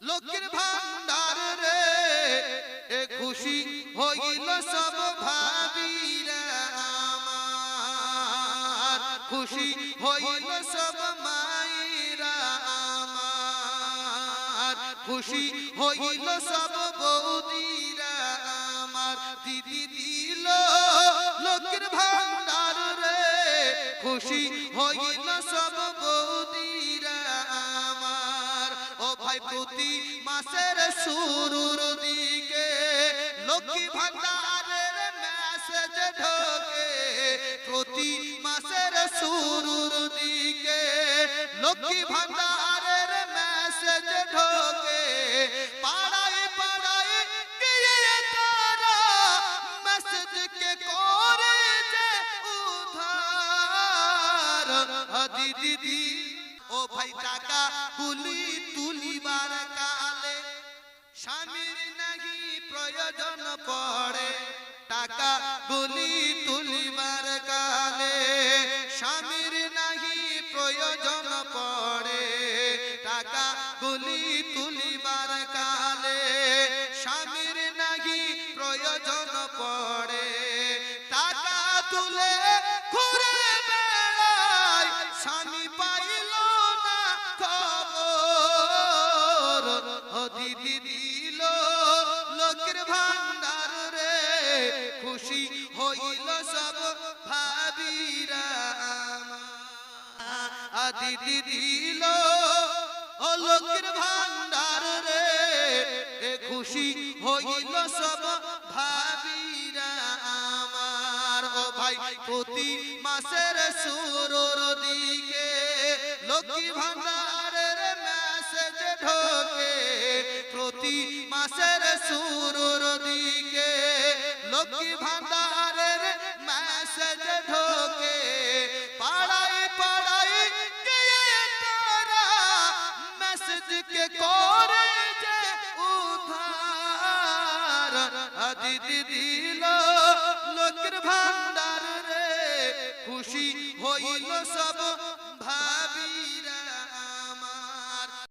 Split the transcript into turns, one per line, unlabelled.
লোকের ভান্ডার রে, এ খুশি হইল সব ভাবিরা আমার। খুশি হইল সব আমার। খুশি হইল সব বৌদিরা আমার। দিদি খুশি হইল সব বৌদিরা আমার। ও ভাই, প্রতি মাসের শুরুর দিকে লক্ষ্মী ভান্ডারের মেসেজ ঢোকে। প্রতি মাসের শুরুর দিকে লক্ষ্মী ভান্ডারের উধার দিদি দিদি ও ভাই টাকা গুলি তুলিবার কালে স্বামীর নাহি প্রয়োজন পড়ে। টাকা গুলি তুলিবার কালে স্বামীর নাহি প্রয়োজন পড়ে। টাকা গুলি তুলিবার কালে স্বামীর নাহি প্রয়োজন পড়ে। টাকা তুলে দিল লোকের ভান্ডার রে। খুশি হইল সব ভাবিরা দিল, ও লোকের ভান্ডার রে। খুশি হইল সব ভাবিরা আমার। ও ভাই, প্রতি মাসের শুরুর দিকে লক্ষ্মী ভান্ডারের দিদি দিল লোকের ভান্ডার রে খুশি হইল সব ভাই।